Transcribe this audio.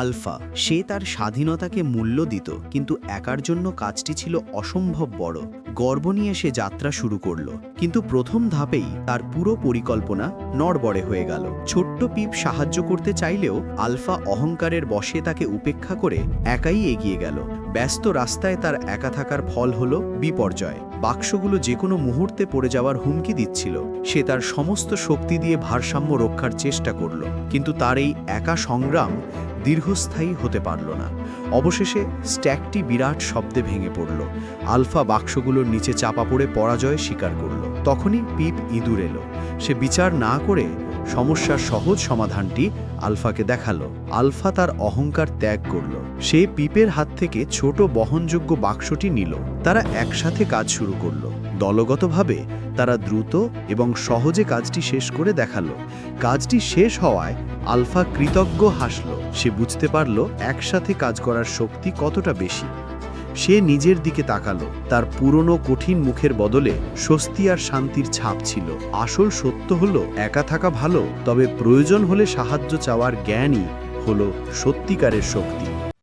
Alpha, সে তার স্বাধীনতাকে মূল্য দিত, কিন্তু একার জন্য কাজটি ছিল অসম্ভব বড়। গর্ব নিয়ে সে যাত্রা শুরু করল, কিন্তু প্রথম ধাপেই তার পুরো পরিকল্পনা নড়বড়ে হয়ে গেল। ছোট্ট পিপ সাহায্য করতে চাইলেও আলফা অহংকারের বশে তাকে উপেক্ষা করে একাই এগিয়ে গেল। ব্যস্ত রাস্তায় তার একা থাকার ফল হল বিপর্যয়। বাক্সগুলো যে কোনো মুহূর্তে পড়ে যাওয়ার হুমকি দিচ্ছিল। সে তার সমস্ত শক্তি দিয়ে ভারসাম্য রক্ষার চেষ্টা করল, কিন্তু তার এই একা সংগ্রাম দীর্ঘস্থায়ী হতে পারল না। অবশেষে স্ট্যাকটি বিরাট শব্দে ভেঙে পড়ল। আলফা বাক্সগুলোর নিচে চাপা পড়ে পরাজয় স্বীকার করল। তখনই পিপ ইঁদুর এলো। সে বিচার না করে সমস্যার সহজ সমাধানটি আলফাকে দেখাল। আলফা তার অহংকার ত্যাগ করল। সে পিপের হাত থেকে ছোট বহনযোগ্য বাক্সটি নিল। তারা একসাথে কাজ শুরু করল। দলগতভাবে তারা দ্রুত এবং সহজে কাজটি শেষ করে দেখাল। কাজটি শেষ হওয়ায় আলফা কৃতজ্ঞ হাসল। সে বুঝতে পারল একসাথে কাজ করার শক্তি কতটা বেশি। সে নিজের দিকে তাকালো। তার পুরনো কঠিন মুখের বদলে স্বস্তি আর শান্তির ছাপ ছিল। আসল সত্য হলো, একা থাকা ভালো, তবে প্রয়োজন হলে সাহায্য চাওয়ার জ্ঞানই হলো সত্যিকারের শক্তি।